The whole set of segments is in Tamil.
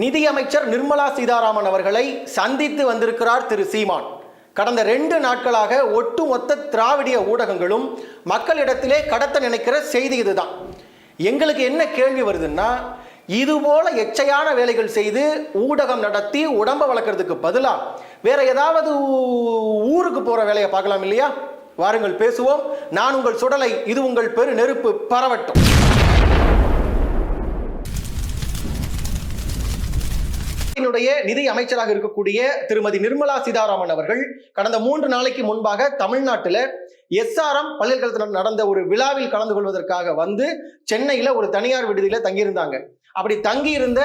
நிதியமைச்சர் நிர்மலா சீதாராமன் அவர்களை சந்தித்து வந்திருக்கிறார் திரு சீமான். கடந்த ரெண்டு நாட்களாக ஒட்டுமொத்த திராவிடிய ஊடகங்களும் மக்களிடத்திலே கடத்த நினைக்கிற செய்தி இதுதான். எங்களுக்கு என்ன கேள்வி வருதுன்னா இதுபோல எச்சையான வேலைகள் செய்து ஊடகம் நடத்தி உடம்ப வளர்க்கறதுக்கு பதிலாக வேற ஏதாவது ஊருக்கு போற வேலையை பார்க்கலாம் இல்லையா? வாருங்கள் பேசுவோம். நான் உங்கள் சுடலை இது உங்கள் பெரு நெருப்பு பரவட்டும். நாட்டினுடைய நிதி அமைச்சராக இருக்கக்கூடிய திருமதி நிர்மலா சீதாராமன் அவர்கள் கடந்த மூன்று நாளைக்கு முன்பாக தமிழ்நாட்டில் எஸ்ஆர்எம் பல்கலைக்கழகத்தில் நடந்த ஒரு விழாவில் கலந்து கொள்வதற்காக வந்து சென்னையில் ஒரு தனியார் விடுதியில் தங்கியிருந்தாங்க. அப்படி தங்கியிருந்த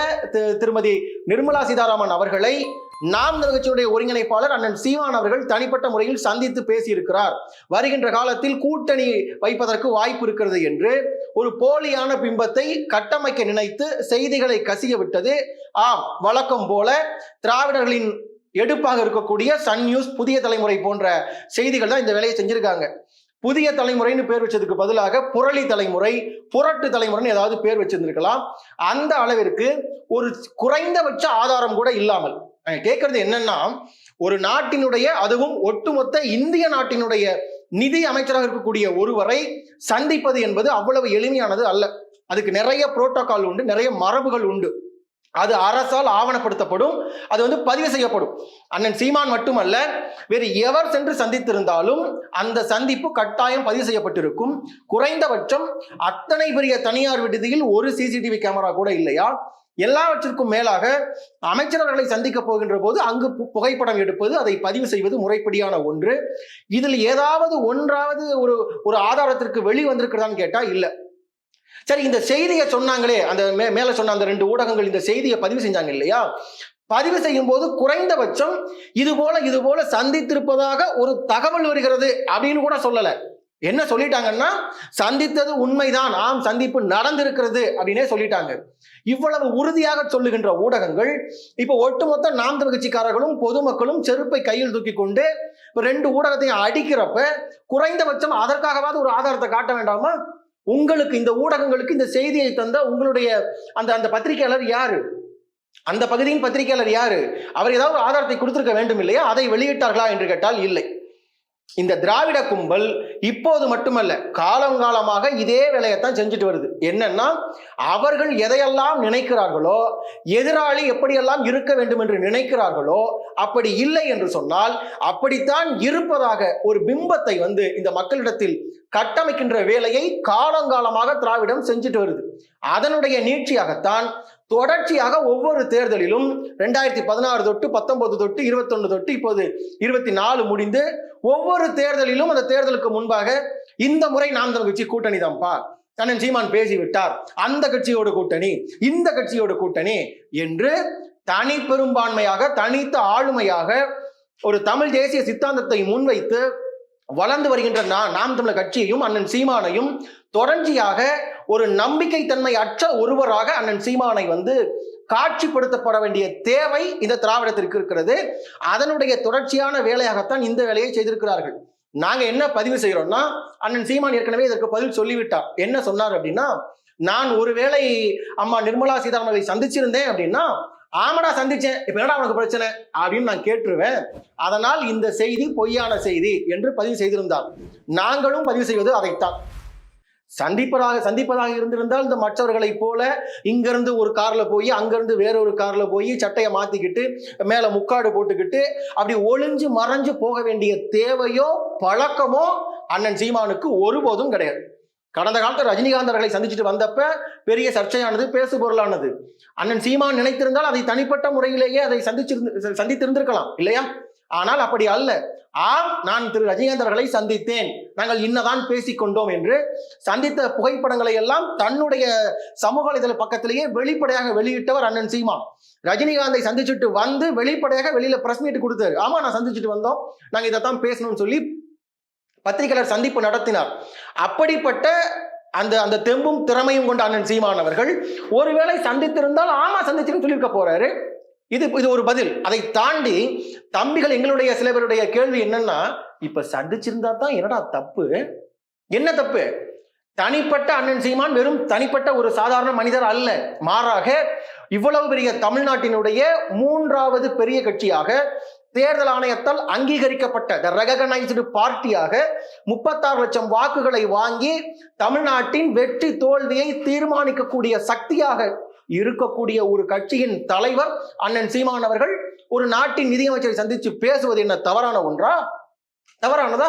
திருமதி நிர்மலா சீதாராமன் அவர்களை நாம் தமிழர் கட்சியுடைய ஒருங்கிணைப்பாளர் அண்ணன் சீமான் அவர்கள் தனிப்பட்ட முறையில் சந்தித்து பேசியிருக்கிறார். வருகின்ற காலத்தில் கூட்டணி வைப்பதற்கு வாய்ப்பு இருக்கிறது என்று ஒரு போலியான பிம்பத்தை கட்டமைக்க நினைத்து செய்திகளை கசிய விட்டது. ஆம் வழக்கம் போல திராவிடர்களின் எடுப்பாக இருக்கக்கூடிய சன் நியூஸ் புதிய தலைமுறை போன்ற செய்திகள் தான் இந்த வேலையை செஞ்சிருக்காங்க. புதிய தலைமுறைன்னு பேர் வச்சதுக்கு பதிலாக புரளி தலைமுறை புரட்டு தலைமுறைன்னு ஏதாவது பேர் வச்சிருந்திருக்கலாம். அந்த அளவிற்கு ஒரு குறைந்தபட்ச ஆதாரம் கூட இல்லாமல் நான் கேட்கறது என்னன்னா ஒரு நாட்டினுடைய அதுவும் ஒட்டுமொத்த இந்திய நாட்டினுடைய நிதி அமைச்சராக இருக்கக்கூடிய ஒருவரை சந்திப்பது என்பது அவ்வளவு எளிமையானது அல்ல. அதுக்கு நிறைய புரோட்டோகால் உண்டு நிறைய மரபுகள் உண்டு. அது அரசால் ஆவணப்படுத்தப்படும் அது வந்து பதிவு செய்யப்படும். அண்ணன் சீமான் மட்டுமல்ல வேறு எவர் சென்று சந்தித்திருந்தாலும் அந்த சந்திப்பு கட்டாயம் பதிவு செய்யப்பட்டிருக்கும். குறைந்தபட்சம் அத்தனை பெரிய தனியார் விடுதியில் ஒரு சிசிடிவி கேமரா கூட இல்லையா? எல்லாவற்றிற்கும் மேலாக அமைச்சரவர்களை சந்திக்க போகின்ற போது அங்கு பு- புகைப்படம் எடுப்பது அதை பதிவு செய்வது முறைப்படியான ஒன்று. இதில் ஏதாவது ஒன்றாவது ஒரு ஒரு ஆதாரத்திற்கு வெளி வந்திருக்கிறதான்னு கேட்டா இல்ல. சரி இந்த செய்தியை சொன்னாங்களே அந்த மே மேல சொன்ன அந்த ரெண்டு ஊடகங்கள் இந்த செய்தியை பதிவு செஞ்சாங்க இல்லையா? பதிவு செய்யும் போது குறைந்தபட்சம் இது போல இது போல சந்தித்திருப்பதாக ஒரு தகவல் வருகிறது அப்படின்னு கூட சொல்லலை. என்ன சொல்லிட்டாங்கன்னா சந்தித்தது உண்மைதான் ஆம் சந்திப்பு நடந்திருக்கிறது அப்படின்னே சொல்லிட்டாங்க. இவ்வளவு உறுதியாக சொல்லுகின்ற ஊடகங்கள் இப்போ ஒட்டுமொத்த நாம் தமிழ் கட்சிக்காரர்களும் பொதுமக்களும் செருப்பை கையில் தூக்கி கொண்டு இப்போ ரெண்டு ஊடகத்தையும் அடிக்கிறப்ப குறைந்தபட்சம் அதற்காகவாவது ஒரு ஆதாரத்தை காட்ட வேண்டாமா? உங்களுக்கு இந்த ஊடகங்களுக்கு இந்த செய்தியை தந்த உங்களுடைய அந்த அந்த பத்திரிகையாளர் யாரு? அந்த பகுதியின் பத்திரிகையாளர் யாரு? அவர் ஏதாவது ஒரு ஆதாரத்தை கொடுத்திருக்க வேண்டும் இல்லையா? அதை வெளியிட்டார்களா என்று கேட்டால் இல்லை. இந்த திராவிட கும்பல் இப்போது மட்டுமல்ல காலங்காலமாக இதே வேலையைத்தான் செஞ்சுட்டு வருது. என்னன்னா அவர்கள் எதையெல்லாம் நினைக்கிறார்களோ எதிராளி எப்படியெல்லாம் இருக்க வேண்டும் என்று நினைக்கிறார்களோ அப்படி இல்லை என்று சொன்னால் அப்படித்தான் இருப்பதாக ஒரு பிம்பத்தை வந்து இந்த மக்களிடத்தில் கட்டமைக்கின்ற வேலையை காலங்காலமாக திராவிடம் செஞ்சுட்டு வருது. அதனுடைய நீட்சியாகத்தான் தொடர்ச்சியாக ஒவ்வொரு தேர்தலிலும் ரெண்டாயிரத்தி பதினாறு தொட்டு பத்தொன்பது தொட்டு இருபத்தொன்னு தொட்டு இப்போது இருபத்தி நாலு முடிந்து ஒவ்வொரு தேர்தலிலும் அந்த தேர்தலுக்கு முன்பாக இந்த முறை நாம் தமிழ் கட்சி கூட்டணி தான்ப்பா கண்ணன் சீமான் பேசிவிட்டார். அந்த கட்சியோட கூட்டணி இந்த கட்சியோட கூட்டணி என்று தனி பெரும்பான்மையாக தனித்த ஆளுமையாக ஒரு தமிழ் தேசிய சித்தாந்தத்தை முன்வைத்து வளர்ந்து வருகின்ற நா- நாம் தமிழர் கட்சியையும் அண்ணன் சீமானையும் தொடர்ச்சியாக ஒரு நம்பிக்கைத்தன்மை அற்ற ஒருவராக அண்ணன் சீமானை வந்து காட்சிப்படுத்தப்பட வேண்டிய தேவை இந்த திராவிடத்திற்கு இருக்கிறது. அதனுடைய தொடர்ச்சியான வேலையாகத்தான் இந்த வேலையை செய்திருக்கிறார்கள். நாங்க என்ன பதிவு செய்யறோம்னா அண்ணன் சீமான் ஏற்கனவே இதற்கு பதில் சொல்லிவிட்டார். என்ன சொன்னார் அப்படின்னா நான் ஒருவேளை அம்மா நிர்மலா சீதாராமனை சந்திச்சிருந்தேன் அப்படின்னா ஆமடா சந்திச்சேன். இப்ப என்னடா உனக்கு பிரச்சனை? அப்படின்னு நான் கேட்டுருவேன். அதனால் இந்த செய்தி பொய்யான செய்தி என்று பதிவு செய்திருந்தார். நாங்களும் பதிவு செய்வது அதைத்தான். சந்திப்பதாக சந்திப்பதாக இருந்திருந்தால் இந்த மற்றவர்களைப் போல இங்கிருந்து ஒரு கார்ல போய் அங்கிருந்து வேற ஒரு கார்ல போய் சட்டையை மாத்திக்கிட்டு மேல முக்காடு போட்டுக்கிட்டு அப்படி ஒளிஞ்சு மறைஞ்சு போக வேண்டிய தேவையோ பழக்கமோ அண்ணன் சீமானுக்கு ஒருபோதும் கிடையாது. கடந்த காலத்தில் ரஜினிகாந்த் அவர்களை சந்திச்சுட்டு வந்தப்ப பெரிய சர்ச்சையானது பேசு பொருளானது. அண்ணன் சீமான் நினைத்திருந்தால் அதை தனிப்பட்ட முறையிலேயே அதை சந்திச்சிருந்து சந்தித்திருந்திருக்கலாம் இல்லையா? ஆனால் அப்படி அல்ல. ஆம் நான் திரு ரஜினிகாந்த் அவர்களை சந்தித்தேன். நாங்கள் இன்னதான் பேசிக்கொண்டோம் என்று சந்தித்த புகைப்படங்களை எல்லாம் தன்னுடைய சமூக வலைதள பக்கத்திலேயே வெளிப்படையாக வெளியிட்டவர் அண்ணன் சீமான். ரஜினிகாந்தை சந்திச்சுட்டு வந்து வெளிப்படையாக வெளியில பிரஸ் மீட் கொடுத்தாரு. ஆமா நான் சந்திச்சுட்டு வந்தோம். நாங்க இதைத்தான் பேசணும்னு சொல்லி பத்திரிகையாளர் சந்திப்பு நடத்தினார். அப்படிப்பட்ட அந்த அந்த தெம்பும் திறமையும் கொண்ட அண்ணன் சீமானவர்கள் ஒருவேளை சந்தித்திருந்தால் ஆமா சந்திச்சுன்னு சொல்லியிருக்க போறாரு. இது இது ஒரு பதில். அதை தாண்டி தம்பிகள் எங்களுடைய சில பேருடைய கேள்வி என்னன்னா இப்ப சந்திச்சிருந்தா தான் என்னடா தப்பு? என்ன தப்பு? தனிப்பட்ட அண்ணன் சீமான் வெறும் தனிப்பட்ட ஒரு சாதாரண மனிதர் அல்ல. மாறாக இவ்வளவு பெரிய தமிழ்நாட்டினுடைய மூன்றாவது பெரிய கட்சியாக தேர்தல் ஆணையத்தால் அங்கீகரிக்கப்பட்ட த ரெகனைஸ்டு பார்ட்டியாக முப்பத்தாறு லட்சம் வாக்குகளை வாங்கி தமிழ்நாட்டின் வெற்றி தோல்வியை தீர்மானிக்கக்கூடிய சக்தியாக இருக்கக்கூடிய ஒரு கட்சியின் தலைவர் அண்ணன் சீமான் அவர்கள் ஒரு நாட்டின் நிதியமைச்சரை சந்தித்து பேசுவது என்ன தவறான ஒன்றா? தவறானதா?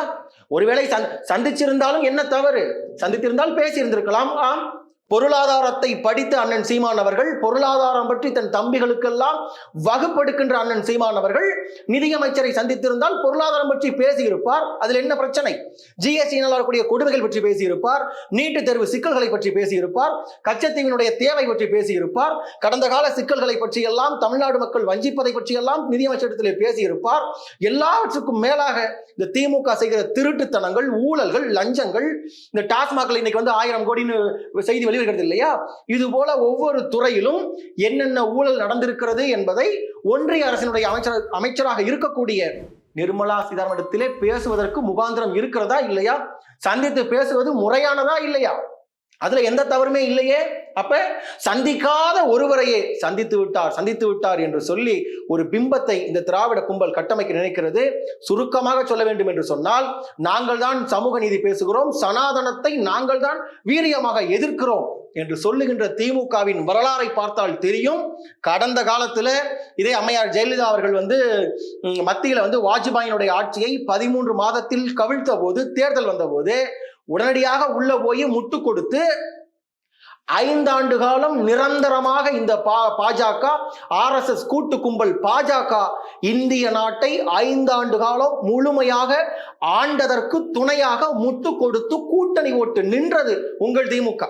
ஒருவேளை சந் சந்திச்சிருந்தாலும் என்ன தவறு? சந்தித்திருந்தால் பேசியிருந்திருக்கலாம். ஆம். பொருளாதாரத்தை படித்த அண்ணன் சீமான் அவர்கள் பொருளாதாரம் பற்றி தன் தம்பிகளுக்கெல்லாம் வகுப்பெடுக்கின்ற அண்ணன் சீமான் அவர்கள் நிதியமைச்சரை சந்தித்திருந்தால் பொருளாதாரம் பற்றி பேசியிருப்பார். அதில் என்ன பிரச்சனை? ஜிஎஸ்டியினால் வரக்கூடிய கொடுமைகள் பற்றி பேசியிருப்பார். நீட்டு தேர்வு சிக்கல்களை பற்றி பேசியிருப்பார். கச்சத்தீவினுடைய தேவை பற்றி பேசியிருப்பார். கடந்த கால சிக்கல்களை பற்றியெல்லாம் தமிழ்நாடு மக்கள் வஞ்சிப்பதை பற்றியெல்லாம் நிதியமைச்சரிடத்தில் பேசியிருப்பார். எல்லாவற்றுக்கும் மேலாக இந்த திமுக செய்கிற திருட்டுத்தனங்கள் ஊழல்கள் லஞ்சங்கள் இந்த டாஸ்மாக்கள் இன்னைக்கு வந்து ஆயிரம் கோடின்னு செய்தி இருக்கிறது இல்லையா இது போல ஒவ்வொரு துறையிலும் என்னென்ன ஊழல் நடந்திருக்கிறது என்பதை ஒன்றிய அரசினுடைய அமைச்சர் அமைச்சராக இருக்கக்கூடிய நிர்மலா சீதாராமனிடத்திலே பேசுவதற்கு முகாந்திரம் இருக்கிறதா இல்லையா? சந்தித்து பேசுவது முறையானதா இல்லையா? அதுல எந்த தவறுமே இல்லையே. அப்ப சந்திக்காத ஒருவரையே சந்தித்து விட்டார் சந்தித்து விட்டார் என்று சொல்லி ஒரு பிம்பத்தை இந்த திராவிட கும்பல் கட்டமைக்க நினைக்கிறது. சுருக்கமாக சொல்ல வேண்டும் என்று சொன்னால் நாங்கள் தான் சமூக நீதி பேசுகிறோம் சனாதனத்தை நாங்கள் தான் வீரியமாக எதிர்க்கிறோம் என்று சொல்லுகின்ற திமுகவின் வரலாறை பார்த்தால் தெரியும். கடந்த காலத்துல இதே அம்மையார் ஜெயலலிதா அவர்கள் வந்து மத்தியில வந்து வாஜ்பாயினுடைய ஆட்சியை பதிமூன்று மாதத்தில் கவிழ்த்த போது தேர்தல் வந்தபோது உடனடியாக உள்ள போய் முட்டு கொடுத்து ஐந்தாண்டு காலம் நிரந்தரமாக இந்த பா பாஜக ஆர்எஸ்எஸ் கூட்டு கும்பல் பாஜக இந்திய நாட்டை ஐந்தாண்டு காலம் முழுமையாக ஆண்டதற்கு துணையாக முட்டு கொடுத்து கூட்டணி ஓட்டு நின்றது உங்கள் திமுக.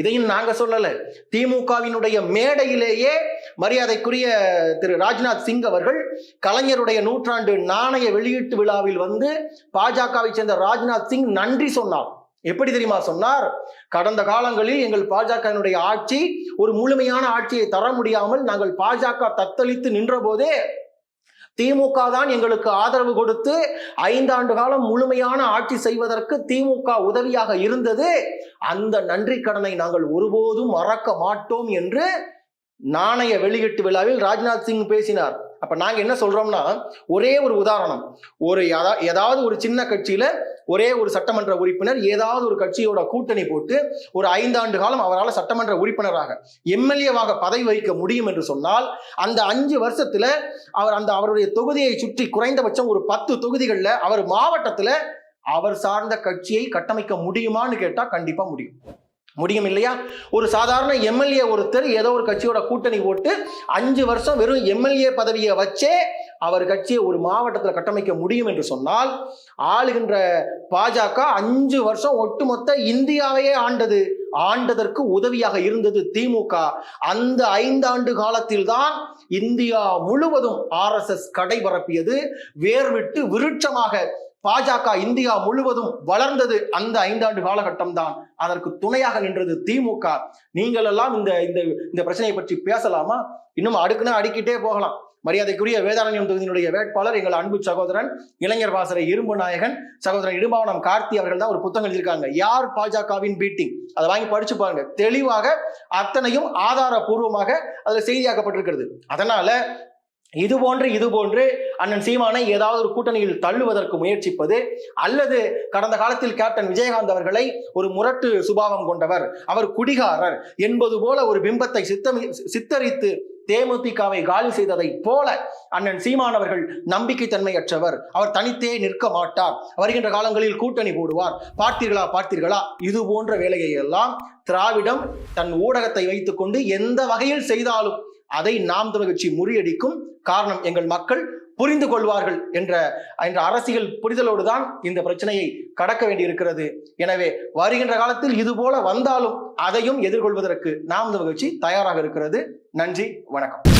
இதையும் நாங்க சொல்லல. திமுகவினுடைய மேடையிலேயே மரியாதைக்குரிய திரு ராஜ்நாத் சிங் அவர்கள் கலைஞருடைய நூற்றாண்டு நாணய வெளியீட்டு விழாவில் வந்து பாஜகவை சேர்ந்த ராஜ்நாத் சிங் நன்றி சொன்னார். எப்படி தெரியுமா? சொன்னார் கடந்த காலங்களில் எங்கள் பாஜகவினுடைய ஆட்சி ஒரு முழுமையான ஆட்சியை தர முடியாமல் நாங்கள் பாஜக தத்தளித்து நின்ற போதே திமுக தான் எங்களுக்கு ஆதரவு கொடுத்து ஐந்தாண்டு காலம் முழுமையான ஆட்சி செய்வதற்கு திமுக உதவியாக இருந்தது. அந்த நன்றி கடனை நாங்கள் ஒருபோதும் மறக்க மாட்டோம் என்று நாணய வெளியீட்டு விழாவில் ராஜ்நாத் சிங் பேசினார். அப்ப நாங்க என்ன சொல்றோம்னா ஒரே ஒரு உதாரணம். ஒரு எதா- ஏதாவது ஒரு சின்ன கட்சியில ஒரே ஒரு சட்டமன்ற உறுப்பினர் ஏதாவது ஒரு கட்சியோட கூட்டணி போட்டு ஒரு ஐந்தாண்டு காலம் அவரால் சட்டமன்ற உறுப்பினராக எம்எல்ஏவாக பதவி வகிக்க முடியும் என்று சொன்னால் அந்த அஞ்சு வருஷத்துல அவர் அந்த அவருடைய தொகுதியை சுற்றி குறைந்தபட்சம் ஒரு பத்து தொகுதிகளில் அவர் மாவட்டத்தில் அவர் சார்ந்த கட்சியை கட்டமைக்க முடியுமான்னு கேட்டால் கண்டிப்பா முடியும். முடியும் இல்லையா? ஒரு சாதாரண எம்எல்ஏ ஒருத்தர் ஏதோ ஒரு கட்சியோட கூட்டணி போட்டு அஞ்சு வருஷம் வெறும் எம்எல்ஏ பதவியை வச்சே அவர் கட்சியை ஒரு மாவட்டத்தில் கட்டமைக்க முடியும் என்று சொன்னால் ஆளுகின்ற பாஜக அஞ்சு வருஷம் ஒட்டுமொத்த இந்தியாவையே ஆண்டது ஆண்டதற்கு உதவியாக இருந்தது திமுக. அந்த ஐந்தாண்டு காலத்தில் தான் இந்தியா முழுவதும் ஆர்எஸ்எஸ் கடைபரப்பியது. வேர்விட்டு விருட்சமாக பாஜக இந்தியா முழுவதும் வளர்ந்தது அந்த ஐந்தாண்டு காலகட்டம் தான் அதற்கு துணையாக நின்றது திமுக. நீங்கள் எல்லாம் இந்த இந்த இந்த பிரச்சனையை பற்றி பேசலாமா? இன்னும் அடுக்குனா அடுக்கிட்டே போகலாம். மரியாதைக்குரிய வேதாரண்யம் தொகுதியினுடைய வேட்பாளர் எங்கள் அன்பு சகோதரன் இளைஞர் வாசரை இரும்பு நாயகன் சகோதரன் இடும்பாவனம் கார்த்தி அவர்கள் தான் ஒரு புத்தகம் எழுதியிருக்காங்க. யார் பாஜகவின் பீட்டிங்? அதை வாங்கி படிச்சு பாருங்க. தெளிவாக அத்தனையும் ஆதாரபூர்வமாக அதுல செய்தியாக்கப்பட்டிருக்கிறது. அதனால இது போன்று இது போன்று அண்ணன் சீமானை ஏதாவது ஒரு கூட்டணியில் தள்ளுவதற்கு முயற்சிப்பது அல்லது கடந்த காலத்தில் கேப்டன் விஜயகாந்த் அவர்களை ஒரு முரட்டு சுபாவம் கொண்டவர் அவர் குடிகாரர் என்பது போல ஒரு பிம்பத்தை சித்தமி சித்தரித்து தேமுதிகவை காலி செய்ததை போல அண்ணன் சீமான் அவர்கள் நம்பிக்கை தன்மையற்றவர் அவர் தனித்தே நிற்க மாட்டார். வருகின்ற காலங்களில் கூட்டணி போடுவார். பார்த்தீர்களா பார்த்தீர்களா? இது போன்ற வேலையை எல்லாம் திராவிடம் தன் ஊடகத்தை வைத்துக்கொண்டு எந்த வகையில் செய்தாலும் அதை நாம் தமிழ் கட்சி முறியடிக்கும் காரணம் எங்கள் மக்கள் புரிந்து கொள்வார்கள் என்ற என்ற அரசியல் புரிதலோடு தான் இந்த பிரச்சனையை கடக்க வேண்டியிருக்கிறது. எனவே வருகின்ற காலத்தில் இது போல வந்தாலும் அதையும் எதிர்கொள்வதற்கு நாம் இந்த கட்சி தயாராக இருக்கிறது. நன்றி வணக்கம்.